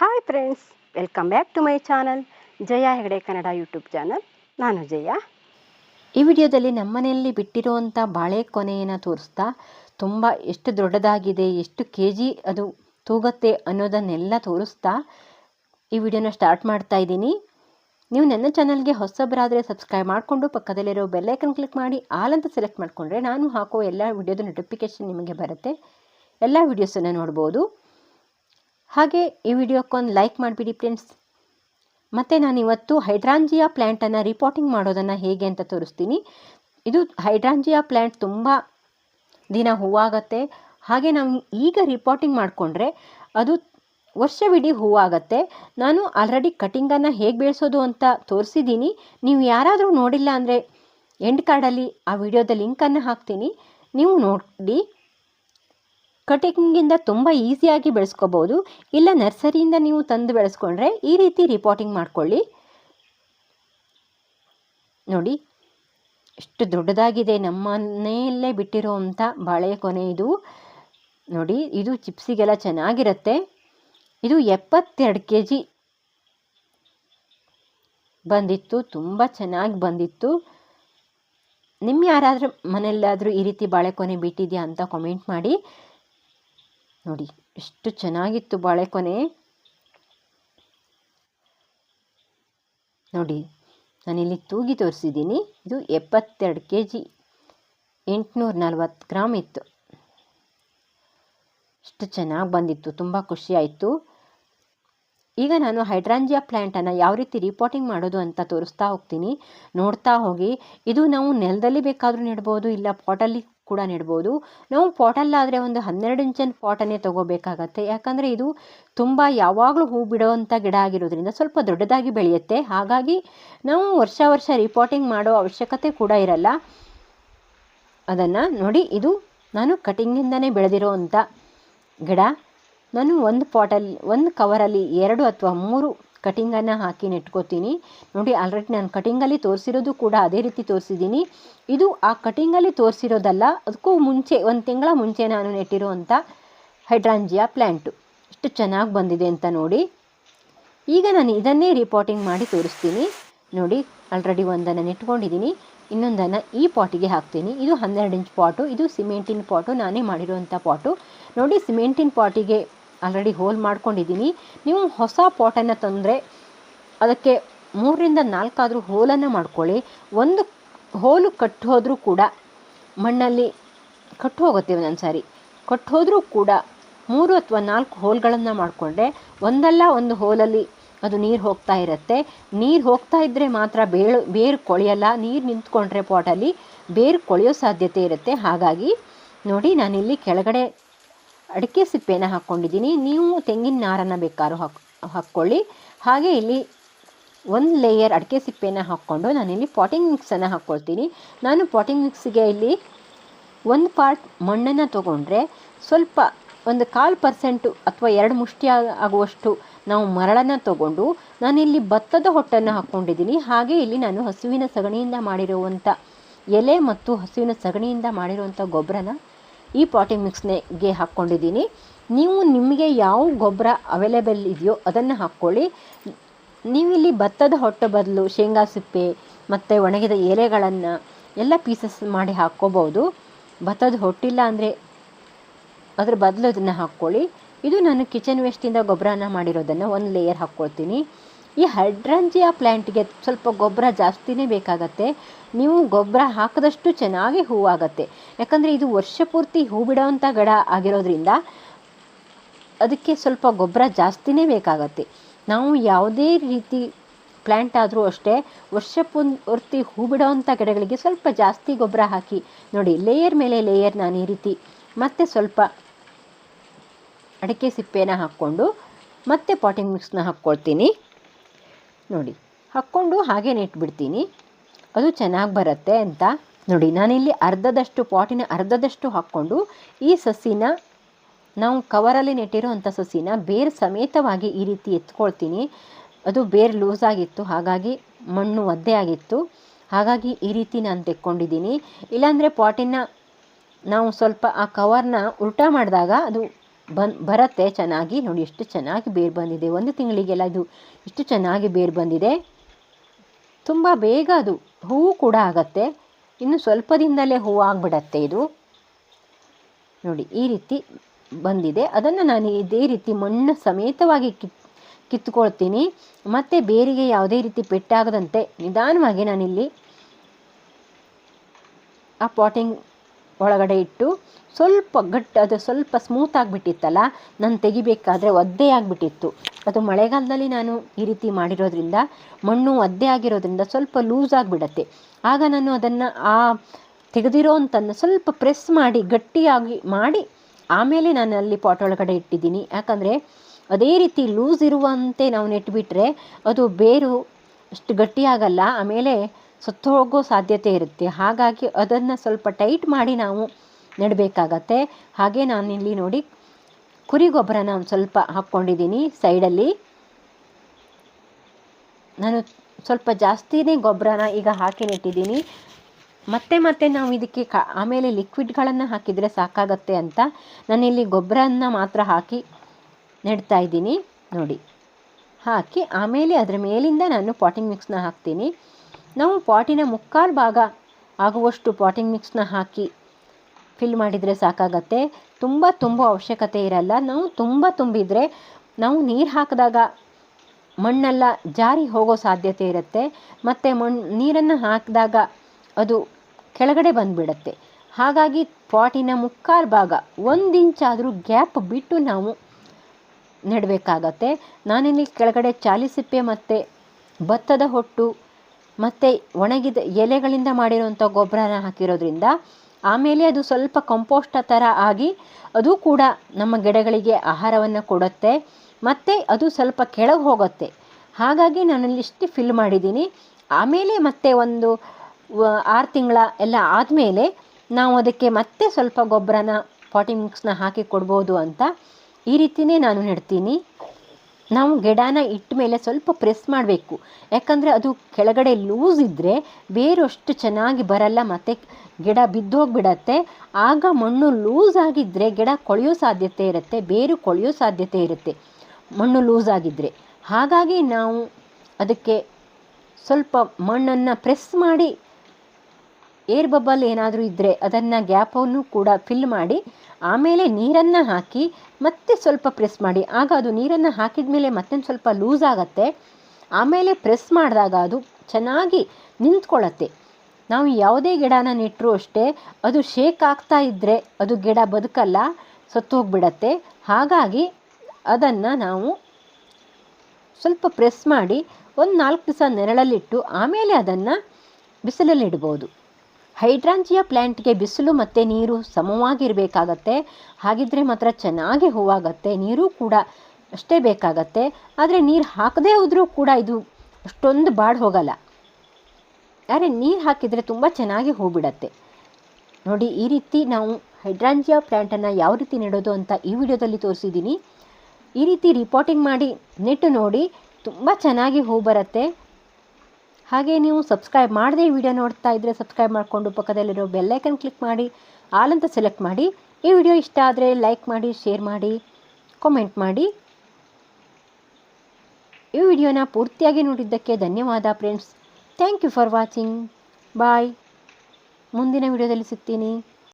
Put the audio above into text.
Hi friends welcome back to my channel Jaya Hegde Kannada YouTube channel ನಾನು ಜಯ. ಈ ವಿಡಿಯೋದಲ್ಲಿ ನಮ್ಮನೆಯಲ್ಲಿ ಬಿಟ್ಟಿರುವಂಥ ಬಾಳೆ ಕೊನೆಯನ್ನು ತೋರಿಸ್ತಾ ತುಂಬ ಎಷ್ಟು ದೊಡ್ಡದಾಗಿದೆ, ಎಷ್ಟು ಕೆ ಜಿ ಅದು ತೂಗತ್ತೆ ಅನ್ನೋದನ್ನೆಲ್ಲ ತೋರಿಸ್ತಾ ಈ ವಿಡಿಯೋನ ಸ್ಟಾರ್ಟ್ ಮಾಡ್ತಾ ಇದ್ದೀನಿ. ನೀವು ನನ್ನ ಚಾನಲ್ಗೆ ಹೊಸಬರಾದರೆ ಸಬ್ಸ್ಕ್ರೈಬ್ ಮಾಡಿಕೊಂಡು ಪಕ್ಕದಲ್ಲಿರೋ ಬೆಲ್ಲೈಕನ್ ಕ್ಲಿಕ್ ಮಾಡಿ ಆಲ್ ಅಂತ ಸೆಲೆಕ್ಟ್ ಮಾಡಿಕೊಂಡ್ರೆ ನಾನು ಹಾಕೋ ಎಲ್ಲ ವಿಡಿಯೋದ ನೋಟಿಫಿಕೇಶನ್ ನಿಮಗೆ ಬರುತ್ತೆ. ಎಲ್ಲ ವಿಡಿಯೋಸನ್ನು ನೋಡ್ಬೋದು. ಹಾಗೆ ಈ ವಿಡಿಯೋಕ್ಕೊಂದು ಲೈಕ್ ಮಾಡಿಬಿಡಿ ಫ್ರೆಂಡ್ಸ್. ಮತ್ತು ನಾನು ಇವತ್ತು ಹೈಡ್ರಾಂಜಿಯಾ ಪ್ಲ್ಯಾಂಟನ್ನು ರಿಪೋರ್ಟಿಂಗ್ ಮಾಡೋದನ್ನು ಹೇಗೆ ಅಂತ ತೋರಿಸ್ತೀನಿ. ಇದು ಹೈಡ್ರಾಂಜಿಯಾ ಪ್ಲ್ಯಾಂಟ್ ತುಂಬ ದಿನ ಹೂವಾಗತ್ತೆ ಹಾಗೆ ನಾವು ಈಗ ರಿಪೋರ್ಟಿಂಗ್ ಮಾಡಿಕೊಂಡ್ರೆ ಅದು ವರ್ಷವಿಡೀ ಹೂವಾಗತ್ತೆ ನಾನು ಆಲ್ರೆಡಿ ಕಟಿಂಗನ್ನು ಹೇಗೆ ಬೆಳೆಸೋದು ಅಂತ ತೋರಿಸಿದ್ದೀನಿ. ನೀವು ಯಾರಾದರೂ ನೋಡಿಲ್ಲ ಅಂದರೆ ಎಂಡ್ ಕಾರ್ಡಲ್ಲಿ ಆ ವಿಡಿಯೋದ ಲಿಂಕನ್ನು ಹಾಕ್ತೀನಿ. ನೀವು ನೋಡಿ ಕಟಿಂಗಿಂದ ತುಂಬ ಈಸಿಯಾಗಿ ಬೆಳೆಸ್ಕೋಬೋದು. ಇಲ್ಲ, ನರ್ಸರಿಯಿಂದ ನೀವು ತಂದು ಬೆಳೆಸ್ಕೊಂಡ್ರೆ ಈ ರೀತಿ ರಿಪೋರ್ಟಿಂಗ್ ಮಾಡಿಕೊಳ್ಳಿ. ನೋಡಿ, ಎಷ್ಟು ದೊಡ್ಡದಾಗಿದೆ. ನಮ್ಮ ಮನೆಯಲ್ಲೇ ಬಿಟ್ಟಿರೋವಂಥ ಬಾಳೆ ಕೊನೆ ಇದು. ನೋಡಿ, ಇದು ಚಿಪ್ಸಿಗೆಲ್ಲ ಚೆನ್ನಾಗಿರುತ್ತೆ. ಇದು ಎಪ್ಪತ್ತೆರಡು ಕೆ ಜಿ ಬಂದಿತ್ತು. ತುಂಬ ಚೆನ್ನಾಗಿ ಬಂದಿತ್ತು. ನಿಮ್ಮ ಯಾರಾದರೂ ಮನೆಯಲ್ಲಾದರೂ ಈ ರೀತಿ ಬಾಳೆಕೊನೆ ಬಿಟ್ಟಿದೆಯಾ ಅಂತ ಕಮೆಂಟ್ ಮಾಡಿ. ನೋಡಿ, ಎಷ್ಟು ಚೆನ್ನಾಗಿತ್ತು ಬಾಳೆಕೊನೆ ನೋಡಿ, ನಾನಿಲ್ಲಿ ತೂಗಿ ತೋರಿಸಿದ್ದೀನಿ. ಇದು ಎಪ್ಪತ್ತೆರಡು ಕೆ ಜಿ ಎಂಟುನೂರ ನಲ್ವತ್ತು ಗ್ರಾಮ್ ಇತ್ತು. ಎಷ್ಟು ಚೆನ್ನಾಗಿ ಬಂದಿತ್ತು, ತುಂಬ ಖುಷಿ ಆಯಿತು. ಈಗ ನಾನು ಹೈಡ್ರಾಂಜಿಯಾ ಪ್ಲ್ಯಾಂಟನ್ನು ಯಾವ ರೀತಿ ರಿಪೋರ್ಟಿಂಗ್ ಮಾಡೋದು ಅಂತ ತೋರಿಸ್ತಾ ಹೋಗ್ತೀನಿ. ನೋಡ್ತಾ ಹೋಗಿ, ಇದು ನಾವು ನೆಲದಲ್ಲಿ ಬೇಕಾದರೂ ನೆಡ್ಬೋದು, ಇಲ್ಲ ಪಾಟಲ್ಲಿ ಕೂಡ ನೆಡ್ಬೋದು. ನಾವು ಪಾಟಲ್ಲಾದರೆ ಒಂದು ಹನ್ನೆರಡು ಇಂಚಿನ ಪಾಟನ್ನೇ ತೊಗೋಬೇಕಾಗತ್ತೆ. ಯಾಕಂದರೆ ಇದು ತುಂಬ ಯಾವಾಗಲೂ ಹೂ ಬಿಡುವಂಥ ಗಿಡ ಆಗಿರೋದ್ರಿಂದ ಸ್ವಲ್ಪ ದೊಡ್ಡದಾಗಿ ಬೆಳೆಯುತ್ತೆ. ಹಾಗಾಗಿ ನಾವು ವರ್ಷ ವರ್ಷ ರಿಪೋರ್ಟಿಂಗ್ ಮಾಡೋ ಅವಶ್ಯಕತೆ ಕೂಡ ಇರಲ್ಲ. ಅದನ್ನು ನೋಡಿ, ಇದು ನಾನು ಕಟಿಂಗಿಂದನೇ ಬೆಳೆದಿರೋ ಅಂಥ ಗಿಡ. ನಾನು ಒಂದು ಪಾಟಲ್ಲಿ ಒಂದು ಕವರಲ್ಲಿ ಎರಡು ಅಥವಾ ಮೂರು ಕಟಿಂಗನ್ನು ಹಾಕಿ ನೆಟ್ಕೋತೀನಿ. ನೋಡಿ ಆಲ್ರೆಡಿ ನಾನು ಕಟಿಂಗಲ್ಲಿ ತೋರಿಸಿರೋದು ಕೂಡ ಅದೇ ರೀತಿ ತೋರಿಸಿದ್ದೀನಿ. ಇದು ಆ ಕಟಿಂಗಲ್ಲಿ ತೋರಿಸಿರೋದಲ್ಲ, ಅದಕ್ಕೂ ಮುಂಚೆ, ಒಂದು ತಿಂಗಳ ಮುಂಚೆ ನಾನು ನೆಟ್ಟಿರುವಂಥ ಹೈಡ್ರಾಂಜಿಯಾ ಪ್ಲ್ಯಾಂಟು ಎಷ್ಟು ಚೆನ್ನಾಗಿ ಬಂದಿದೆ ಅಂತ ನೋಡಿ. ಈಗ ನಾನು ಇದನ್ನೇ ರಿಪೋರ್ಟಿಂಗ್ ಮಾಡಿ ತೋರಿಸ್ತೀನಿ. ನೋಡಿ ಆಲ್ರೆಡಿ ಒಂದನ್ನು ನೆಟ್ಕೊಂಡಿದ್ದೀನಿ. ಇನ್ನೊಂದನ್ನು ಈ ಪಾಟಿಗೆ ಹಾಕ್ತೀನಿ. ಇದು ಹನ್ನೆರಡು ಇಂಚ್ ಪಾಟು ಇದು ಸಿಮೆಂಟಿನ ಪಾಟು ನಾನೇ ಮಾಡಿರುವಂಥ ಪಾಟು ನೋಡಿ ಸಿಮೆಂಟಿನ ಪಾಟಿಗೆ ಆಲ್ರೆಡಿ ಹೋಲ್ ಮಾಡ್ಕೊಂಡಿದ್ದೀನಿ. ನೀವು ಹೊಸ ಪಾಟನ್ನು ತಂದರೆ ಅದಕ್ಕೆ ಮೂರರಿಂದ ನಾಲ್ಕಾದರೂ ಹೋಲನ್ನು ಮಾಡ್ಕೊಳ್ಳಿ. ಒಂದು ಹೋಲು ಕಟ್ಟು ಹೋದರೂ ಕೂಡ ಮಣ್ಣಲ್ಲಿ ಕಟ್ಟು ಹೋಗುತ್ತೆ ಒಂದೊಂದು ಸಾರಿ. ಕಟ್ಟು ಹೋದರೂ ಕೂಡ ಮೂರು ಅಥವಾ ನಾಲ್ಕು ಹೋಲ್ಗಳನ್ನು ಮಾಡಿಕೊಂಡ್ರೆ ಒಂದಲ್ಲ ಒಂದು ಹೋಲಲ್ಲಿ ಅದು ನೀರು ಹೋಗ್ತಾ ಇರುತ್ತೆ. ನೀರು ಹೋಗ್ತಾ ಇದ್ದರೆ ಮಾತ್ರ ಬೇಳು, ಬೇರು ಕೊಳೆಯಲ್ಲ. ನೀರು ನಿಂತ್ಕೊಂಡ್ರೆ ಪಾಟಲ್ಲಿ ಬೇರು ಕೊಳೆಯೋ ಸಾಧ್ಯತೆ ಇರುತ್ತೆ. ಹಾಗಾಗಿ ನೋಡಿ ನಾನಿಲ್ಲಿ ಕೆಳಗಡೆ ಅಡಿಕೆ ಸಿಪ್ಪೆನ ಹಾಕ್ಕೊಂಡಿದ್ದೀನಿ. ನೀವು ತೆಂಗಿನ ನಾರನ್ನು ಬೇಕಾದ್ರೂ ಹಾಕ್, ಹಾಕ್ಕೊಳ್ಳಿ. ಹಾಗೆ ಇಲ್ಲಿ ಒಂದು ಲೇಯರ್ ಅಡಿಕೆ ಸಿಪ್ಪೆನ ಹಾಕ್ಕೊಂಡು ನಾನಿಲ್ಲಿ ಪಾಟಿಂಗ್ ಮಿಕ್ಸನ್ನು ಹಾಕ್ಕೊಳ್ತೀನಿ. ನಾನು ಪಾಟಿಂಗ್ ಮಿಕ್ಸಿಗೆ ಇಲ್ಲಿ ಒಂದು ಪಾರ್ಟ್ ಮಣ್ಣನ್ನು ತೊಗೊಂಡ್ರೆ ಸ್ವಲ್ಪ ಒಂದು ಕಾಲು ಪರ್ಸೆಂಟು ಅಥವಾ ಎರಡು ಮುಷ್ಟಿ ಆಗುವಷ್ಟು ನಾವು ಮರಳನ್ನು ತಗೊಂಡು ನಾನಿಲ್ಲಿ ಭತ್ತದ ಹೊಟ್ಟನ್ನು ಹಾಕ್ಕೊಂಡಿದ್ದೀನಿ. ಹಾಗೆ ಇಲ್ಲಿ ನಾನು ಹಸುವಿನ ಸಗಣಿಯಿಂದ ಮಾಡಿರುವಂಥ ಎಲೆ ಮತ್ತು ಹಸುವಿನ ಸಗಣಿಯಿಂದ ಮಾಡಿರುವಂಥ ಗೊಬ್ಬರನ ಈ ಪಾಟಿಂಗ್ ಮಿಕ್ಸ್ನೆಗೆ ಹಾಕ್ಕೊಂಡಿದ್ದೀನಿ. ನೀವು ನಿಮಗೆ ಯಾವ ಗೊಬ್ಬರ ಅವೈಲೇಬಲ್ ಇದೆಯೋ ಅದನ್ನು ಹಾಕ್ಕೊಳ್ಳಿ. ನೀವಿಲ್ಲಿ ಭತ್ತದ ಹೊಟ್ಟೆ ಬದಲು ಶೇಂಗಾ ಸಿಪ್ಪೆ ಮತ್ತು ಒಣಗಿದ ಎಲೆಗಳನ್ನು ಎಲ್ಲ ಪೀಸಸ್ ಮಾಡಿ ಹಾಕ್ಕೋಬೋದು. ಭತ್ತದ ಹೊಟ್ಟಿಲ್ಲ ಅಂದರೆ ಅದ್ರ ಬದಲು ಅದನ್ನು ಹಾಕ್ಕೊಳ್ಳಿ. ಇದು ನಾನು ಕಿಚನ್ ವೇಸ್ಟಿಂದ ಗೊಬ್ಬರನ ಮಾಡಿರೋದನ್ನು ಒಂದು ಲೇಯರ್ ಹಾಕ್ಕೊಳ್ತೀನಿ. ಈ ಹೈಡ್ರಾಂಜಿಯ ಪ್ಲ್ಯಾಂಟ್ಗೆ ಸ್ವಲ್ಪ ಗೊಬ್ಬರ ಜಾಸ್ತಿನೇ ಬೇಕಾಗತ್ತೆ. ನೀವು ಗೊಬ್ಬರ ಹಾಕಿದಷ್ಟು ಚೆನ್ನಾಗಿ ಹೂವಾಗತ್ತೆ. ಯಾಕಂದರೆ ಇದು ವರ್ಷ ಪೂರ್ತಿ ಹೂ ಬಿಡೋವಂಥ ಗಿಡ ಆಗಿರೋದ್ರಿಂದ ಅದಕ್ಕೆ ಸ್ವಲ್ಪ ಗೊಬ್ಬರ ಜಾಸ್ತಿನೇ ಬೇಕಾಗತ್ತೆ. ನಾವು ಯಾವುದೇ ರೀತಿ ಪ್ಲ್ಯಾಂಟ್ ಆದರೂ ಅಷ್ಟೇ ವರ್ಷ ಪೂರ್ತಿ ಹೂ ಬಿಡೋವಂಥ ಗಿಡಗಳಿಗೆ ಸ್ವಲ್ಪ ಜಾಸ್ತಿ ಗೊಬ್ಬರ ಹಾಕಿ ನೋಡಿ, ಲೇಯರ್ ಮೇಲೆ ಲೇಯರ್ ನಾನು ಈ ರೀತಿ ಮತ್ತೆ ಸ್ವಲ್ಪ ಅಡಿಕೆ ಸಿಪ್ಪೆನ ಹಾಕ್ಕೊಂಡು ಮತ್ತೆ ಪಾಟಿಂಗ್ ಮಿಕ್ಸ್ನ ಹಾಕ್ಕೊಳ್ತೀನಿ. ನೋಡಿ, ಹಾಕ್ಕೊಂಡು ಹಾಗೆ ನೆಟ್ಬಿಡ್ತೀನಿ ಅದು ಚೆನ್ನಾಗಿ ಬರುತ್ತೆ ಅಂತ. ನೋಡಿ, ನಾನಿಲ್ಲಿ ಅರ್ಧದಷ್ಟು ಪಾಟಿನ ಅರ್ಧದಷ್ಟು ಹಾಕ್ಕೊಂಡು ಈ ಸಸಿನ, ನಾವು ಕವರಲ್ಲಿ ನೆಟ್ಟಿರೋ ಅಂಥ ಸಸಿನ ಬೇರು ಸಮೇತವಾಗಿ ಈ ರೀತಿ ಎತ್ಕೊಳ್ತೀನಿ. ಅದು ಬೇರು ಲೂಸ್ ಆಗಿತ್ತು, ಹಾಗಾಗಿ ಮಣ್ಣು ಒದ್ದೆ ಆಗಿತ್ತು. ಹಾಗಾಗಿ ಈ ರೀತಿ ನಾನು ತೆಕ್ಕೊಂಡಿದ್ದೀನಿ. ಇಲ್ಲಾಂದರೆ ಪಾಟಿನ ನಾವು ಸ್ವಲ್ಪ ಆ ಕವರ್ನ ಉಲ್ಟಾ ಮಾಡಿದಾಗ ಅದು ಬನ್ ಬರುತ್ತೆ, ಚೆನ್ನಾಗಿ ನೋಡಿ, ಎಷ್ಟು ಚೆನ್ನಾಗಿ ಬೇರು ಬಂದಿದೆ. ಒಂದು ತಿಂಗಳಿಗೆಲ್ಲ ಇದು ಇಷ್ಟು ಚೆನ್ನಾಗಿ ಬೇರು ಬಂದಿದೆ. ತುಂಬ ಬೇಗ ಅದು ಹೂವು ಕೂಡ ಆಗತ್ತೆ. ಇನ್ನು ಸ್ವಲ್ಪ ದಿನದಲ್ಲೇ ಹೂವು ಆಗಿಬಿಡತ್ತೆ ಇದು. ನೋಡಿ, ಈ ರೀತಿ ಬಂದಿದೆ. ಅದನ್ನು ನಾನು ಇದೇ ರೀತಿ ಮಣ್ಣು ಸಮೇತವಾಗಿ ಕಿತ್, ಕಿತ್ಕೊಳ್ತೀನಿ. ಮತ್ತು ಬೇರಿಗೆ ಯಾವುದೇ ರೀತಿ ಪೆಟ್ಟಾಗದಂತೆ ನಿಧಾನವಾಗಿ ನಾನಿಲ್ಲಿ ಆ ಪಾಟಿಂಗ್ ಒಳಗಡೆ ಇಟ್ಟು ಸ್ವಲ್ಪ ಗಟ್ಟಿ, ಅದು ಸ್ವಲ್ಪ ಸ್ಮೂತ್ ಆಗಿಬಿಟ್ಟಿತ್ತಲ್ಲ, ನಾನು ತೆಗಿಬೇಕಾದ್ರೆ ಒದ್ದೆ ಆಗಿಬಿಟ್ಟಿತ್ತು. ಅದು ಮಳೆಗಾಲದಲ್ಲಿ ನಾನು ಈ ರೀತಿ ಮಾಡಿರೋದ್ರಿಂದ, ಮಣ್ಣು ಒದ್ದೆ ಆಗಿರೋದ್ರಿಂದ ಸ್ವಲ್ಪ ಲೂಸ್ ಆಗಿಬಿಡತ್ತೆ. ಆಗ ನಾನು ಅದನ್ನು ಆ ತೆಗೆದಿರೋ ಅಂತನ್ನು ಸ್ವಲ್ಪ ಪ್ರೆಸ್ ಮಾಡಿ, ಗಟ್ಟಿಯಾಗಿ ಮಾಡಿ, ಆಮೇಲೆ ನಾನು ಅಲ್ಲಿ ಪಾಟ್ ಒಳಗಡೆ ಇಟ್ಟಿದ್ದೀನಿ. ಯಾಕಂದರೆ ಅದೇ ರೀತಿ ಲೂಸ್ ಇರುವಂತೆ ನಾವು ನೆಟ್ಬಿಟ್ರೆ ಅದು ಬೇರು ಅಷ್ಟು ಗಟ್ಟಿಯಾಗಲ್ಲ. ಆಮೇಲೆ ಸತ್ತು ಹೋಗೋ ಸಾಧ್ಯತೆ ಇರುತ್ತೆ. ಹಾಗಾಗಿ ಅದನ್ನು ಸ್ವಲ್ಪ ಟೈಟ್ ಮಾಡಿ ನಾವು ನೆಡಬೇಕಾಗತ್ತೆ. ಹಾಗೆ ನಾನಿಲ್ಲಿ ನೋಡಿ ಕುರಿ ಗೊಬ್ಬರನ ಒಂದು ಸ್ವಲ್ಪ ಹಾಕ್ಕೊಂಡಿದ್ದೀನಿ ಸೈಡಲ್ಲಿ. ನಾನು ಸ್ವಲ್ಪ ಜಾಸ್ತಿನೇ ಗೊಬ್ಬರನ ಈಗ ಹಾಕಿ ನೆಟ್ಟಿದ್ದೀನಿ ಮತ್ತೆ ಮತ್ತೆ ನಾವು ಇದಕ್ಕೆ ಕ, ಆಮೇಲೆ ಲಿಕ್ವಿಡ್ಗಳನ್ನು ಹಾಕಿದರೆ ಸಾಕಾಗತ್ತೆ ಅಂತ ನಾನಿಲ್ಲಿ ಗೊಬ್ಬರನ ಮಾತ್ರ ಹಾಕಿ ನೆಡ್ತಾ ಇದ್ದೀನಿ. ನೋಡಿ, ಹಾಕಿ ಆಮೇಲೆ ಅದರ ಮೇಲಿಂದ ನಾನು ಪಾಟಿಂಗ್ ಮಿಕ್ಸ್ನ ಹಾಕ್ತೀನಿ. ನಾವು ಪಾಟಿನ ಮುಕ್ಕಾಲು ಭಾಗ ಆಗುವಷ್ಟು ಪಾಟಿಂಗ್ ಮಿಕ್ಸ್ನ ಹಾಕಿ ಫಿಲ್ ಮಾಡಿದರೆ ಸಾಕಾಗತ್ತೆ. ತುಂಬ ತುಂಬ ಅವಶ್ಯಕತೆ ಇರಲ್ಲ. ನಾವು ತುಂಬ ತುಂಬಿದರೆ ನಾವು ನೀರು ಹಾಕಿದಾಗ ಮಣ್ಣೆಲ್ಲ ಜಾರಿ ಹೋಗೋ ಸಾಧ್ಯತೆ ಇರುತ್ತೆ. ಮತ್ತು ಮಣ್ಣು ನೀರನ್ನು ಹಾಕಿದಾಗ ಅದು ಕೆಳಗಡೆ ಬಂದುಬಿಡತ್ತೆ. ಹಾಗಾಗಿ ಪಾಟಿನ ಮುಕ್ಕಾಲು ಭಾಗ ಒಂದು ಇಂಚಾದರೂ ಗ್ಯಾಪ್ ಬಿಟ್ಟು ನಾವು ನೆಡಬೇಕಾಗತ್ತೆ. ನಾನಿಲ್ಲಿ ಕೆಳಗಡೆ ಚಾಲಿಸಿಪ್ಪೆ ಮತ್ತು ಭತ್ತದ ಹೊಟ್ಟು ಮತ್ತು ಒಣಗಿದ ಎಲೆಗಳಿಂದ ಮಾಡಿರುವಂಥ ಗೊಬ್ಬರನ ಹಾಕಿರೋದ್ರಿಂದ ಆಮೇಲೆ ಅದು ಸ್ವಲ್ಪ ಕಂಪೋಸ್ಟ್ ಥರ ಆಗಿ ಅದು ಕೂಡ ನಮ್ಮ ಗಿಡಗಳಿಗೆ ಆಹಾರವನ್ನು ಕೊಡುತ್ತೆ. ಮತ್ತು ಅದು ಸ್ವಲ್ಪ ಕೆಳಗೆ ಹೋಗುತ್ತೆ. ಹಾಗಾಗಿ ನಾನು ಇಷ್ಟು ಫಿಲ್ ಮಾಡಿದ್ದೀನಿ. ಆಮೇಲೆ ಮತ್ತೆ ಒಂದು ಆರು ತಿಂಗಳ ಎಲ್ಲ ಆದಮೇಲೆ ನಾವು ಅದಕ್ಕೆ ಮತ್ತೆ ಸ್ವಲ್ಪ ಗೊಬ್ಬರನ ಮಿಕ್ಸ್ನ ಹಾಕಿ ಕೊಡ್ಬೋದು ಅಂತ ಈ ರೀತಿಯೇ ನಾನು ನೆಡ್ತೀನಿ ನಾವು ಗಿಡನ ಇಟ್ಟ ಮೇಲೆ ಸ್ವಲ್ಪ ಪ್ರೆಸ್ ಮಾಡಬೇಕು. ಯಾಕಂದರೆ ಅದು ಕೆಳಗಡೆ ಲೂಸ್ ಇದ್ದರೆ ಬೇರು ಅಷ್ಟು ಚೆನ್ನಾಗಿ ಬರಲ್ಲ, ಮತ್ತು ಗಿಡ ಬಿದ್ದೋಗ್ಬಿಡತ್ತೆ. ಆಗ ಮಣ್ಣು ಲೂಸ್ ಆಗಿದ್ದರೆ ಗಿಡ ಕೊಳೆಯೋ ಸಾಧ್ಯತೆ ಇರುತ್ತೆ, ಬೇರು ಕೊಳೆಯೋ ಸಾಧ್ಯತೆ ಇರುತ್ತೆ, ಮಣ್ಣು ಲೂಸ್ ಆಗಿದ್ದರೆ ಹಾಗಾಗಿ ನಾವು ಅದಕ್ಕೆ ಸ್ವಲ್ಪ ಮಣ್ಣನ್ನು ಪ್ರೆಸ್ ಮಾಡಿ ಏರ್ ಬಬಲ್ ಏನಾದರೂ ಇದ್ದರೆ ಅದನ್ನು ಗ್ಯಾಪನ್ನು ಕೂಡ ಫಿಲ್ ಮಾಡಿ, ಆಮೇಲೆ ನೀರನ್ನು ಹಾಕಿ ಮತ್ತೆ ಸ್ವಲ್ಪ ಪ್ರೆಸ್ ಮಾಡಿ. ಆಗ ಅದು ನೀರನ್ನು ಹಾಕಿದ ಮೇಲೆ ಮತ್ತೊಂದು ಸ್ವಲ್ಪ ಲೂಸ್ ಆಗುತ್ತೆ. ಆಮೇಲೆ ಪ್ರೆಸ್ ಮಾಡಿದಾಗ ಅದು ಚೆನ್ನಾಗಿ ನಿಂತ್ಕೊಳ್ಳುತ್ತೆ ನಾವು ಯಾವುದೇ ಗಿಡನ ನೆಟ್ಟರೂ ಅಷ್ಟೇ, ಅದು ಶೇಕ್ ಆಗ್ತಾ ಇದ್ದರೆ ಅದು ಗಿಡ ಬದುಕಲ್ಲ ಸತ್ತು ಹೋಗ್ಬಿಡತ್ತೆ ಹಾಗಾಗಿ ಅದನ್ನು ನಾವು ಸ್ವಲ್ಪ ಪ್ರೆಸ್ ಮಾಡಿ ಒಂದು ನಾಲ್ಕು ದಿವಸ ನೆರಳಲ್ಲಿಟ್ಟು ಆಮೇಲೆ ಅದನ್ನು ಬಿಸಿಲಲ್ಲಿಡ್ಬೋದು ಹೈಡ್ರಾಂಜಿಯಾ ಪ್ಲ್ಯಾಂಟ್ಗೆ ಬಿಸಿಲು ಮತ್ತು ನೀರು ಸಮವಾಗಿರಬೇಕಾಗತ್ತೆ. ಹಾಗಿದ್ದರೆ ಮಾತ್ರ ಚೆನ್ನಾಗಿ ಹೂವಾಗತ್ತೆ. ನೀರು ಕೂಡ ಅಷ್ಟೇ ಬೇಕಾಗತ್ತೆ. ಆದರೆ ನೀರು ಹಾಕದೇ ಹೋದರೂ ಕೂಡ ಇದು ಅಷ್ಟೊಂದು ಬಾಡ್ ಹೋಗಲ್ಲ. ಆದರೆ ನೀರು ಹಾಕಿದರೆ ತುಂಬ ಚೆನ್ನಾಗಿ ಹೂ ಬಿಡತ್ತೆ. ನೋಡಿ, ಈ ರೀತಿ ನಾವು ಹೈಡ್ರಾಂಜಿಯಾ ಪ್ಲ್ಯಾಂಟನ್ನು ಯಾವ ರೀತಿ ನೆಡೋದು ಅಂತ ಈ ವಿಡಿಯೋದಲ್ಲಿ ತೋರಿಸಿದ್ದೀನಿ. ಈ ರೀತಿ ರಿಪೋರ್ಟಿಂಗ್ ಮಾಡಿ ನೆಟ್ಟು ನೋಡಿ, ತುಂಬ ಚೆನ್ನಾಗಿ ಹೂ ಬರುತ್ತೆ. ಹಾಗೆ ನೀವು ಸಬ್ಸ್ಕ್ರೈಬ್ ಮಾಡದೆ ವಿಡಿಯೋ ನೋಡ್ತಾ ಇದ್ದರೆ ಸಬ್ಸ್ಕ್ರೈಬ್ ಮಾಡಿಕೊಂಡು ಪಕ್ಕದಲ್ಲಿರೋ ಬೆಲ್ಲೈಕನ್ ಕ್ಲಿಕ್ ಮಾಡಿ, ಆಲ್ ಅಂತ ಸೆಲೆಕ್ಟ್ ಮಾಡಿ, ಈ ವಿಡಿಯೋ ಇಷ್ಟ ಆದರೆ ಲೈಕ್ ಮಾಡಿ, ಶೇರ್ ಮಾಡಿ, ಕಾಮೆಂಟ್ ಮಾಡಿ. ಈ ವಿಡಿಯೋನ ಪೂರ್ತಿಯಾಗಿ ನೋಡಿದ್ದಕ್ಕೆ ಧನ್ಯವಾದ friends. Thank you for watching. Bye. ಮುಂದಿನ ವಿಡಿಯೋದಲ್ಲಿ ಸಿಗ್ತೀನಿ.